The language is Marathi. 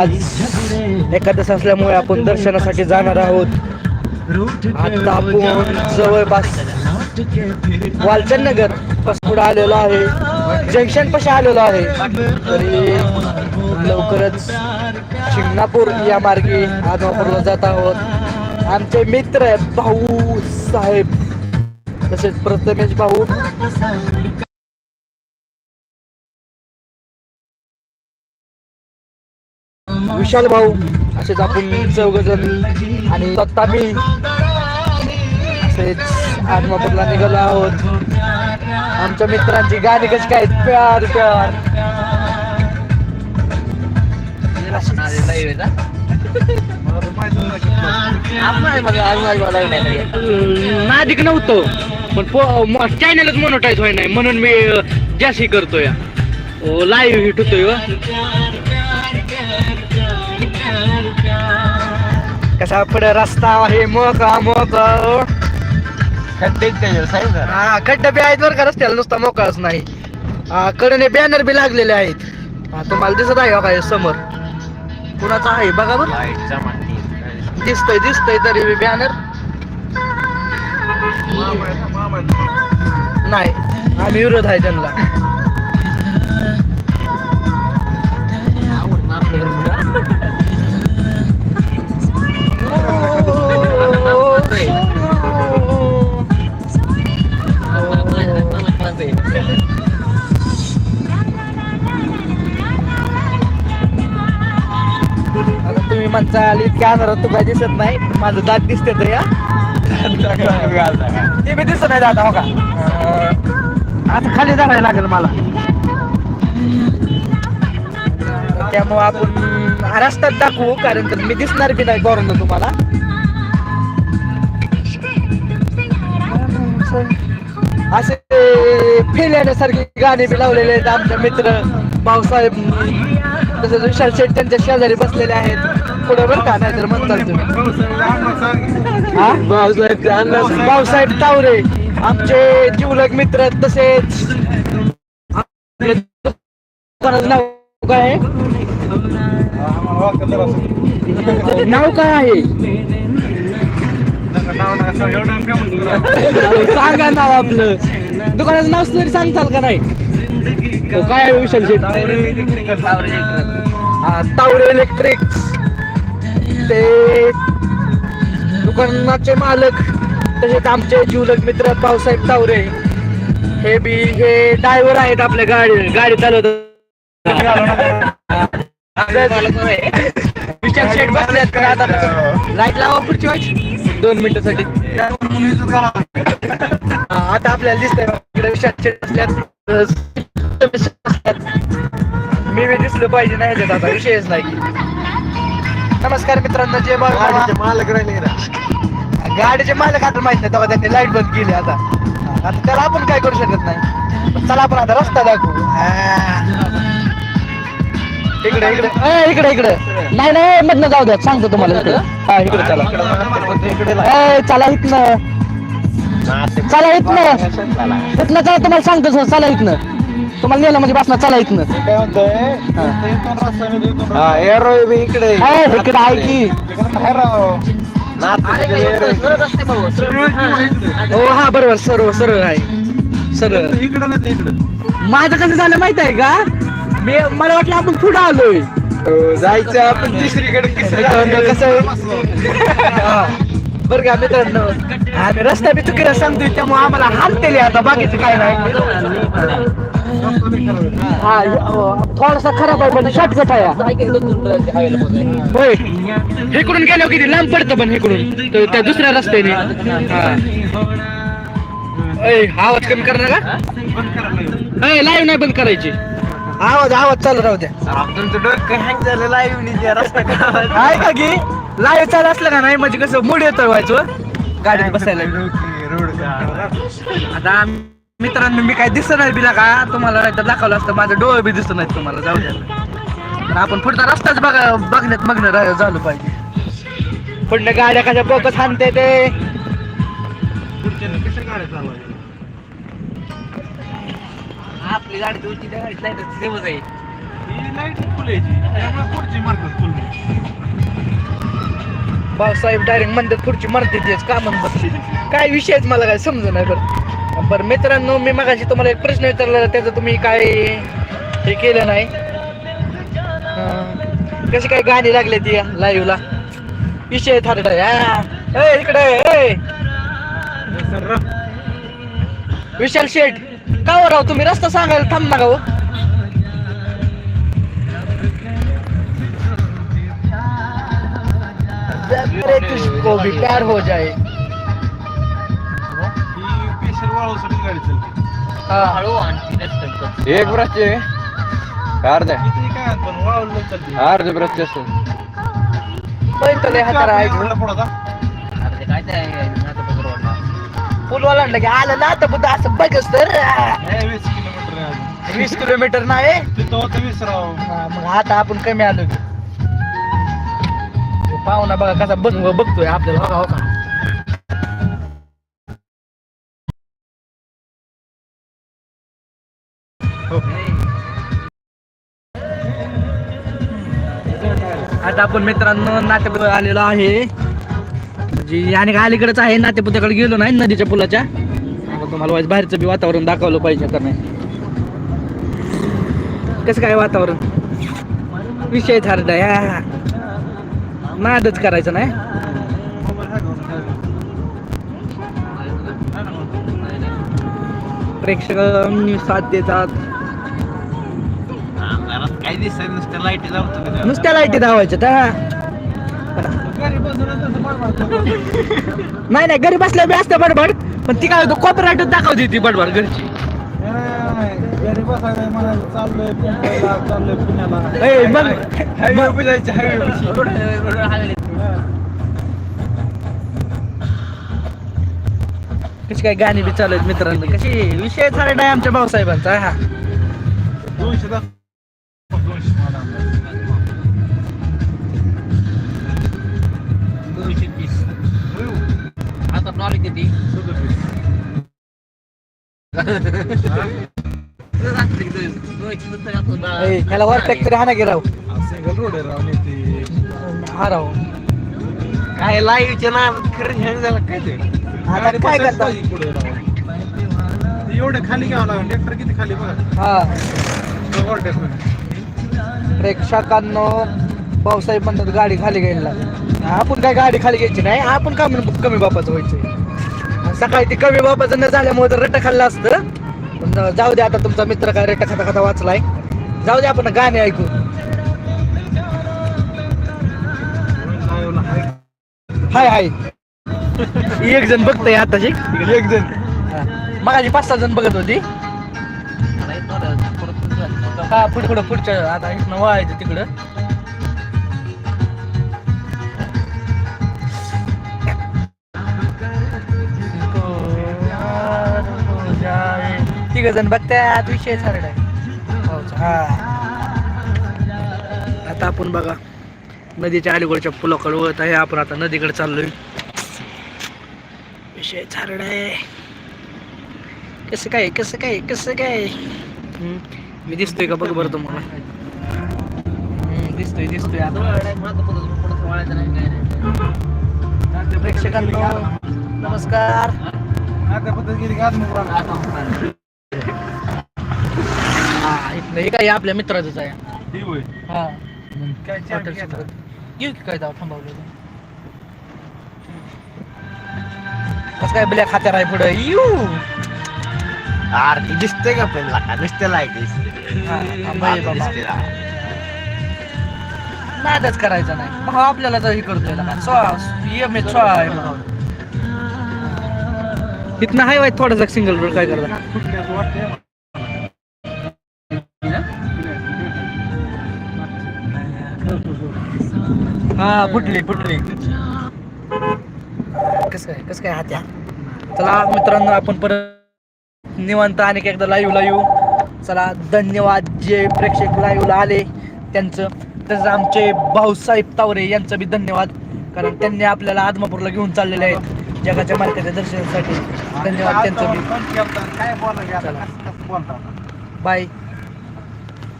आज एकादश असल्यामुळे आपण दर्शनासाठी जाणार आहोत. आता आपण जवळपास वालचंद नगर पुढे आलेलो आहे. जंक्शन पशी आलेलो आहे. तरी लवकरच शिंगणापूर या मार्गे आदमापूरला जात आहोत. आमचे मित्र आहेत भाऊ साहेब. तसेच प्रथमेश भाऊ. विशाल भाऊ असेच आपण चौघजण आणि स्वतः मी असेच आत्मापूरला निघालो आहोत. आमच्या मित्रांची गाणी कशी काय प्यार प्यार. नादिक नव्हतं पण चॅनलच मोनोटाईज व्हाय नाही म्हणून मी अं, जास्ती करतोय. लाईव्ह हिट होतोय हो. हो. पुढे रस्ता आहे मोका मोका. हा खड्डे बी आहेत बरं का रस्त्याला नुसता मोकळाच नाही. हा, कडने बॅनर बी लागलेले आहेत. हा, तुम्हाला दिसत आहे का काय समोर? कुणाचा आहे? बघा बरं. दिसतोय दिसतोय तरी बी बॅनर नाही आम्ही विरोध आहे त्यांना. आता इतक्या आजारात तू काय दिसत नाही माझं दात दिसते तर या. ते बी दिसत नाही दादा हो का? आता खाली जायला लागेल मला. त्यामुळं आपण रस्त्यात दाखवू कारण तर मी दिसणार बी नाही बरोबर तुम्हाला. असे फेल गाणे गाणी बी लावलेले आहेत आमचे मित्र. भाऊसाहेब तसेच विशाल शेठ त्यांच्या शेजारी बसलेले आहेत. पुढे बरं का? नाही तर म्हणतात तुम्ही. हा? भाऊसाहेब तावरे आमचे जीवलग मित्र तसेच दुकानाचं नाव काय आहे? नाव काय आहे? सांगा नाव आपलं. दुकानाचं नाव तरी सांगताल का नाही? तो काय विशाल शेठ? तावरे इलेक्ट्रिक ते दुकानाचे मालक तसेच आमचे जीवलग मित्र भाऊसाहेब तावरे. हे बी हे ड्रायव्हर आहेत आपल्या गाडी गाडी चालवतात. विशाल शेठ बसले का आता लाइट लावा पुढची वाच दोन मिनिटासाठी. आता आपल्याला दिसतंय विशाल शेट बसल्यात मी बी दिसलो पाहिजे नाही ह्याच्यात आता विषयच नाही. नमस्कार मित्रांनो जय बाबा मालक राहिले गाडीचे मालक आता माहीत नाही तेव्हा त्यांनी लाइट बंद केली आता. आता त्याला आपण काय करू शकत नाही. पण चला आपण आता रस्ता दाखवू. इकडे इकडे. ए, इकडे इकडे. नाही नाही मधनं जाऊ द्या सांगतो तुम्हाला इकडे. हा इकडे चला. ए, चला इथनं. चला इथनं इथनं चला तुम्हाला सांगतो सर, चला इथनं तुम्हाला नेलं म्हणजे बसणार चला इथनं काय म्हणतोय हा बी इकडे ए, इकडे आहे की हो हा बरोबर सर्व सरळ आहे सरळ इकडं माझं कसं झालं माहीत आहे का मी मला वाटलं आपण पुढे आलोय जायचं आपण तिसरीकडे मित्रांनो, कसं हा. बरं का मित्रांनो? आम्ही रस्ता बी चुकीला सांगतोय त्यामुळे आम्हाला हालतेले आता बाकीचं काय नाही. हा थोडासा खराब आहे पण शॉर्टकट आहे. होय. इकडून गेलो किती लांब पडतं पण इकडून. त्या दुसऱ्या रस्त्याने. हा. ऐ, आवाज कमी करणार का? लाईव्ह नाही बंद करायची. आवाज आवाज चालू राहू द्या. तुमचं डोकं हँग झालं लाईव्ह रस्ता काय का की? लाईव्ह चालू असलं का नाही? म्हणजे कसं मूड येतोय व्हायचं गाडीत बसायला. रोड आता मित्रांनो मी काय दिसत नाही बिला का? तुम्हाला नाही तर दाखवलं असतं. माझं डोळे बी दिसत नाहीत तुम्हाला. जाऊ द्या. पण आपण पुढचा रस्ताच बघा बघण्यात मग्न झालो पाहिजे. पुढल्या गाड्या कशा फोकस हाणते ते. आपली गाडी तुमची त्या गाडीत नाही तर सेमच आहे. ही लाइट फुलायची. त्यामुळे पुढची मार्केट फुल भाऊसाहेब डायरेक्ट म्हणतात पुढची मरते तेच का म्हणतात काय विषयच मला काय समजून नाही बरं. बरं मित्रांनो मी मगाशी तुम्हाला एक प्रश्न विचारला त्याचं तुम्ही काय हे केलं नाही. कशी काय गाणी लागले ती लाईव्हला विषय ठरला आहे इकडे विशाल शेठ का हो राव तुम्ही रस्ता सांगायला थांब ना का हो? अरे तुझको भी प्यार हो जाए। एक ब्रश आहे अर्धा पण अर्ध ब्रश हाताला ऐकून एवढा पुढं का? पुलवाला आणलं की आलं ना तर बुद्ध असं बघच तर हे। वीस किलोमीटर आहे अजून. वीस किलोमीटर नाही हा, मग आता आपण कमी आलो की। पाहुणा बघा कसा बघ बघतोय आपल्याला. हो का, हो आता आपण मित्रांनो नाट्यपुत आलेलो आहे. म्हणजे आणि अलीकडेच आहे नाट्यपुत्याकडे गेलो नाही नदीच्या पुलाच्या. तुम्हाला बाहेरचं बी वातावरण दाखवलं पाहिजे का नाही? कसं काय वातावरण? विषय ठरला या नादच करायचं नाही? प्रेक्षकांनी साथ देतात. काय दिसत लाईटी नुसत्या लाईटी धावायच्या त्या. नाही नाही घरी बसल्या बी असते बडबड पण ती काय होतो कोपराटच दाखवते ती बडबड घरची. घरी बसायला मला चाललोय मुंबईला चाललोय पुण्याला. ए, मग हायवे जायचं हायवे कशी काय गाणी बी चालू आहेत मित्रांनो? कशी विषय चालू नाही आमच्या भाऊसाहेबांचा? हा. दोनशे दहा. दोनशे मला दोनशे तीस. आता नॉलेज किती ह्याला वर ट्रॅक्टर हा ना गेला सिंगल रोड आहे राव. नेते हा राव. काय लाईव्हचे ना खरं झालं काय ते? आता काय करता? पुढे राव. एवढं खाली घ्यावं लागेल. ट्रॅक्टर किती खाली बघा. हा. प्रेक्षकांनो भाऊसाहेब म्हणतात गाडी खाली घ्यायला आपण काय गाडी खाली घ्यायची नाही आपण कमी कमी बापाचं व्हायचं सकाळी ती कमी बापाचं न झाल्यामुळे तर रट्टा खाल्लं असतं. पण जाऊ दे आता तुमचा मित्र काय रट्टा खाता खाता वाचलाय. जाऊ दे आपण गाणे ऐकू. हाय हाय. एक जण बघतोय आताची एक जण. मगाशी पाच सहा जण बघत होती. हा पुढे पुढं पुढच्या आता इथनं वळायचं तिकडं. तिघ जण बघतात विषय सरळ. हा. आता आपण बघा नदीच्या अलीकडच्या पुलाकडे वळत आहे. आपण आता नदीकडे चाललोय. विषय चालड आहे. कसं काय कसं काय कसं काय? हम्म, मी दिसतोय का? बघ बरं तुम्हाला. दिसतोय दिसतोय आता. प्रेक्षकांनो नमस्कार. आता पद्धतगिरी घात मग हा इथलं हे काय आपल्या मित्राचंच आहे. होय. हा. मग काय. येऊ की काय जाऊ थांबवलं कसं काय ब्लॅक हात्यार आहे पुढे? येऊ आरती दिसते का पण लाका? नुसते लाइट हा, हा. नादच करायचा नाही. भाऊ आपल्याला जर हे करतोय ना. इथनं हाय वाईट थोडासा सिंगल रोड काय करता हा फुटली फुटली. कसं काय कसं काय हात्या चला मित्रांनो आपण परत निवांत आणि एकदा लाईव्हला येऊ. चला धन्यवाद जे प्रेक्षक लाईव्हला आले. त्यांचं तसंच आमचे भाऊसाहेब तावरे यांचं बी धन्यवाद. कारण त्यांनी आपल्याला आदमापूरला घेऊन चाललेले आहेत. जगाच्या मार्गाच्या दर्शनासाठी. धन्यवाद त्यांचं बी. बाय.